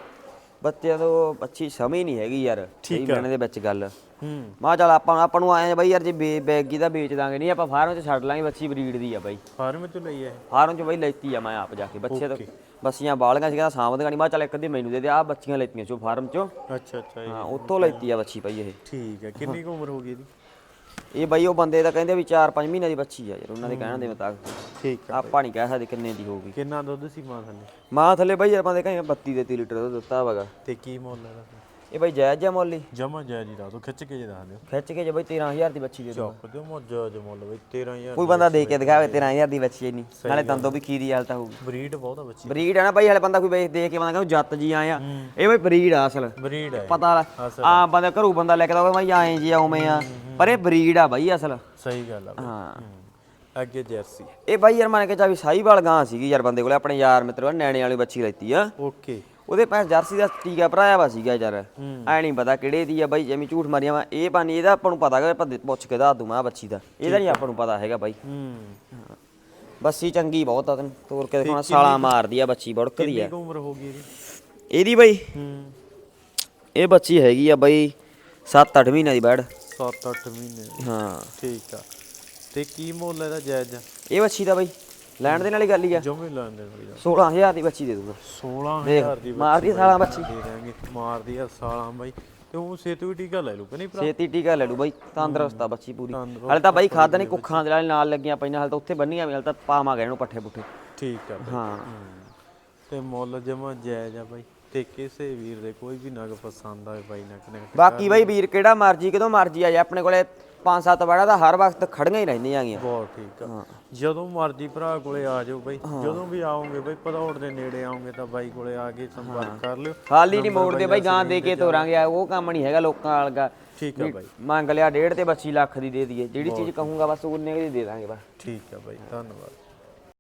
ਬੱਚਿਆਂ ਤੋਂ ਬੱਚੀ ਸਮਝ ਨਹੀਂ ਹੈਗੀ ਯਾਰ ਸਹੀ ਮੈਨੇ ਦੇ ਵਿੱਚ ਗੱਲ। ਹੂੰ। ਮਾ ਚੱਲ ਆਪਾਂ ਆਪਾਂ ਨੂੰ ਆਏ ਬਾਈ ਯਾਰ ਜੇ ਬੈਗੀ ਦਾ ਵੇਚ ਦਾਂਗੇ। ਨਹੀਂ ਆਪਾਂ ਫਾਰਮ 'ਚ ਛੱਡ ਲਾਂਗੇ ਬੱਚੀ ਬਰੀਡ ਦੀ ਆ ਬਾਈ। ਫਾਰਮ ਤੋਂ ਲਈ ਆ ਇਹ? ਫਾਰਮ 'ਚ ਬਾਈ ਲੈਤੀ ਆ ਮੈਂ ਆਪ ਜਾ ਕੇ। ਬੱਚੇ ਤੋਂ ਬੱਚੀਆਂ ਬਾਲੀਆਂ ਸੀ ਕਹਿੰਦਾ ਸਾਂਭਦੀਆਂ ਨਹੀਂ। ਮੈਂ ਚੱਲ ਇੱਕ ਅੱਧੀ ਮੈਨੂੰ ਦੇ ਦੇ ਆ ਬੱਚੀਆਂ ਲੈਤੀਆਂ ਚੋ ਫਾਰਮ 'ਚੋਂ। ਅੱਛਾ ਅੱਛਾ ਹਾਂ ਉੱਥੋਂ ਲੈਤੀ ਆ ਬੱਚੀ ਬਾਈ ਇਹ। ਠੀਕ ਹੈ ਕਿੰਨੀ ਕੁ ਉਮਰ ਹੋ ਗਈ ਇਹਦੀ? ਇਹ ਬਾਈ ਉਹ ਬੰਦੇ ਦਾ ਕਹਿੰਦੇ ਵੀ 4-5 ਮਹੀਨਿਆਂ ਦੀ ਬੱਚੀ ਆ ਯਾਰ ਉਹਨਾਂ ਦੇ ਕਹਿਣ ਦੇ ਮੁਤਾਬਕ। ਠੀਕ ਆ ਆਪਾਂ ਨਹੀਂ ਕਹਿ ਸਕਦੇ ਕਿੰਨੇ ਦੀ ਹੋਊਗੀ। ਕਿੰਨਾ ਦੁੱਧ ਸੀ ਮਾਂ ਥੱਲੇ? ਮਾਂ ਥੱਲੇ ਬਾਈ ਯਾਰ ਬੰਦੇ ਕਹਿੰਦੇ 32 ਦੇ 30 ਲੀਟਰ ਦੁੱਧ ਦਿੱਤਾ ਵਗਾ ਤੇ ਕੀ ਮੁੱਲ ਇਹਦਾ ਇਹ ਬਾਈ ਜਾਇਜ਼ ਜਾਂ ਮੁੱਲ ਹੀ। ਜਮਾ ਜਾਇਜ਼ ਹੀ ਦੱਸ ਦਿਓ ਖਿੱਚ ਕੇ ਜੇ ਦੱਸ ਦਿਓ। ਖਿੱਚ ਕੇ ਜੇ ਬਾਈ 13000 ਦੀ ਬੱਚੀ ਦੇ ਦੋ ਚੱਕ ਦਿਓ ਮੋ ਜਾਇਜ਼ ਮੁੱਲ ਬਈ 13000 ਕੋਈ ਬੰਦਾ ਦੇ ਕੇ ਦਿਖਾਵੇ 13000 ਦੀ ਬੱਚੀ ਇੰਨੀ। ਨਾਲੇ ਦੰਦੋਂ ਵੀ ਖੀਰੀ ਹਾਲਤ ਹੋਊਗੀ ਬਰੀਡ ਬਹੁਤ ਆ ਬੱਚੀ ਬਰੀਡ ਆ ਨਾ ਬਾਈ ਹਲੇ ਬੰਦਾ ਕੋਈ ਵੇਖ ਦੇਖ ਕੇ ਬੰਦਾ ਕਹਿੰਦਾ ਜੱਤ ਜੀ ਆਏ ਆ। ਇਹ ਬਾਈ ਬਰੀਡ ਆ ਅਸਲ। ਬਰੀਡ ਹੈ ਪਤਾ ਆ। ਬੰਦਾ ਘਰੋਂ ਬੰਦਾ ਲੈ ਕੇ ਆਉਂਦਾ ਬਾਈ ਆਏ ਜੀ ਆਉਵੇਂ ਆ। ਪਰ ਇਹ ਬਰੀਡ ਆ ਬਾਈ ਅਸਲ। ਸਹੀ ਗੱਲ ਆ ਬਈ। ਹਾਂ। ਹੂੰ। ਅੱਗੇ ਜਰਸੀ। ਇਹ ਬਾਈ ਯਾਰ ਮੰਨ ਕੇ ਚਾ ਵੀ ਸਾਈਵਾਲ ਗਾਂ ਸੀਗੀ ਯਾਰ ਬੰਦੇ ਕੋਲੇ ਆਪਣੇ ਯਾਰ ਮਿੱਤਰ ਨੈਣੇ ਵਾਲੀ ਬੱਚੀ ਲੈਤੀ ਆ। ਓਕੇ। ਉਹਦੇ ਪਾਸ ਜਰਸੀ ਦਾ ਟੀਕਾ ਭਰਾਇਆ ਵਾ ਸੀਗਾ ਯਾਰ। ਐ ਨਹੀਂ ਪਤਾ ਕਿਹੜੇ ਦੀ ਆ ਬਾਈ ਜਿਵੇਂ ਝੂਠ ਮਾਰੀਆਂ ਵਾ ਇਹ ਪਾਣੀ ਇਹਦਾ ਆਪਾਂ ਨੂੰ ਪਤਾ ਹੈਗਾ ਆਪਾਂ ਦੇ- ਪੁੱਛ ਕੇ ਦੱਸ ਦੂੰ ਮੈਂ ਬੱਚੀ ਦਾ। ਇਹਦਾ ਨਹੀਂ ਆਪਾਂ ਨੂੰ ਪਤਾ ਹੈਗਾ ਬਾਈ। ਹੂੰ। ਬੱਸੀ ਚੰਗੀ ਬਹੁਤ ਆ ਤੈਨੂੰ ਤੋੜ ਕੇ ਦਿਖਾਉਣਾ ਸਾਲਾ ਮਾਰਦੀ ਆ ਬੱਚੀ ਬੜਕਦੀ ਕਿੰਨੀ ਆ ਕੁ ਉਮਰ ਹੋ ਗਈ ਇਹਦੀ? ਇਹਦੀ ਬਾਈ। ਹੂੰ। ਇਹ ਬੱਚੀ ਹੈਗੀ ਆ ਬਾਈ 7-8 ਮਹੀਨਿਆਂ ਦੀ ਬੈੜ 7-8 ਮਹੀਨੇ। ਹਾਂ। ਠੀਕ ਆ। ਤੇ ਕੀ ਮੁੱਲ ਇਹਦਾ ਜਾਇਜ਼? ਆ ਇਹ ਬੱਚੀ ਦਾ ਬਾਈ। ਲੈਣ ਦੇ ਨਾਲ ਹੀ ਗੱਲ ਹੀ ਆ। ਜਮੇ ਲੈਂਦੇ ਬਈ 16000 ਦੀ ਬੱਚੀ ਦੇ ਦੂੰਗਾ। 16000 ਦੀ ਮਾਰਦੀ ਸਾਲਾ ਬੱਚੀ ਦੇ ਦਾਂਗੇ ਮਾਰਦੀ ਆ ਸਾਲਾਂ ਬਾਈ। ਤੇ ਉਹ ਸੇਤੂ ਵੀ ਟੀਕਾ ਲੈ ਲੂ ਕਿ ਨਹੀਂ ਭਰਾ? ਛੇਤੀ ਟੀਕਾ ਲੈ ਲੂ ਬਾਈ। ਤੰਦਰੁਸਤ ਆ ਬੱਚੀ ਪੂਰੀ। ਹਾਲੇ ਤਾਂ ਬਾਈ ਖਾਦ ਨਹੀਂ ਕੁੱਖਾਂ ਦੇ ਨਾਲ ਨਾਲ ਲੱਗੀਆਂ ਪਈਆਂ। ਹਾਲੇ ਤਾਂ ਉੱਥੇ ਬੰਨੀਆਂ ਵੀ ਹਾਲੇ ਤਾਂ ਪਾਵਾਂਗੇ ਇਹਨੂੰ ਪੱਠੇ ਪੁੱਠੇ ਠੀਕ ਆ ਹੂੰ। ਤੇ ਮੁੱਲ ਜਮਾ ਜਾਇਜ਼ ਆ ਬਾਈ। ਤੇ ਕਿਸੇ ਵੀਰ ਦੇ ਕੋਈ ਵੀ ਨਗ ਪਸੰਦ ਆਵੇ ਬਾਈ ਨਾ ਕਨੇ ਬਾਕੀ ਬਾਈ ਵੀਰ ਕਿਹੜਾ ਮਰਜ਼ੀ ਕਿਦੋਂ ਮਰਜ਼ੀ ਆ ਜਾ ਆਪਣੇ ਕੋਲੇ ਪੰਜ ਸੱਤ ਬੜਾ ਤਾਂ ਹਰ ਵਕਤ ਖੜੀਆਂ ਹੀ ਰਹਿੰਦੀਆਂ ਹੈਗੀਆਂ। ਬਹੁਤ ਠੀਕ ਆ। ਜਦੋਂ ਮਰਜ਼ੀ ਭਰਾ ਕੋਲੇ ਆ ਜਾਓ ਬਾਈ। ਜਦੋਂ ਵੀ ਆਓਗੇ ਬਾਈ ਪਧੌੜ ਦੇ ਨੇੜੇ ਆਓਗੇ ਤਾਂ ਬਾਈ ਕੋਲੇ ਆ ਕੇ ਸੰਪਰਕ ਕਰ ਲਿਓ। ਖਾਲੀ ਨਹੀਂ ਮੋੜਦੇ ਬਾਈ ਗਾਂ ਦੇ ਕੇ ਤੋਰਾਂਗੇ ਆ ਉਹ ਕੰਮ ਨਹੀਂ ਹੈਗਾ ਲੋਕਾਂ ਵਾਲਗਾ। ਠੀਕ ਆ ਬਾਈ। ਮੰਗ ਲਿਆ ਡੇਢ ਤੇ 25 ਲੱਖ ਦੀ ਦੇ ਦਈਏ। ਜਿਹੜੀ ਚੀਜ਼ ਕਹੂੰਗਾ ਬਸ ਉਹਨੇ ਦੀ ਦੇ ਦਾਂਗੇ ਬਸ। ਠੀਕ ਆ ਬਾਈ ਧੰਨਵਾਦ।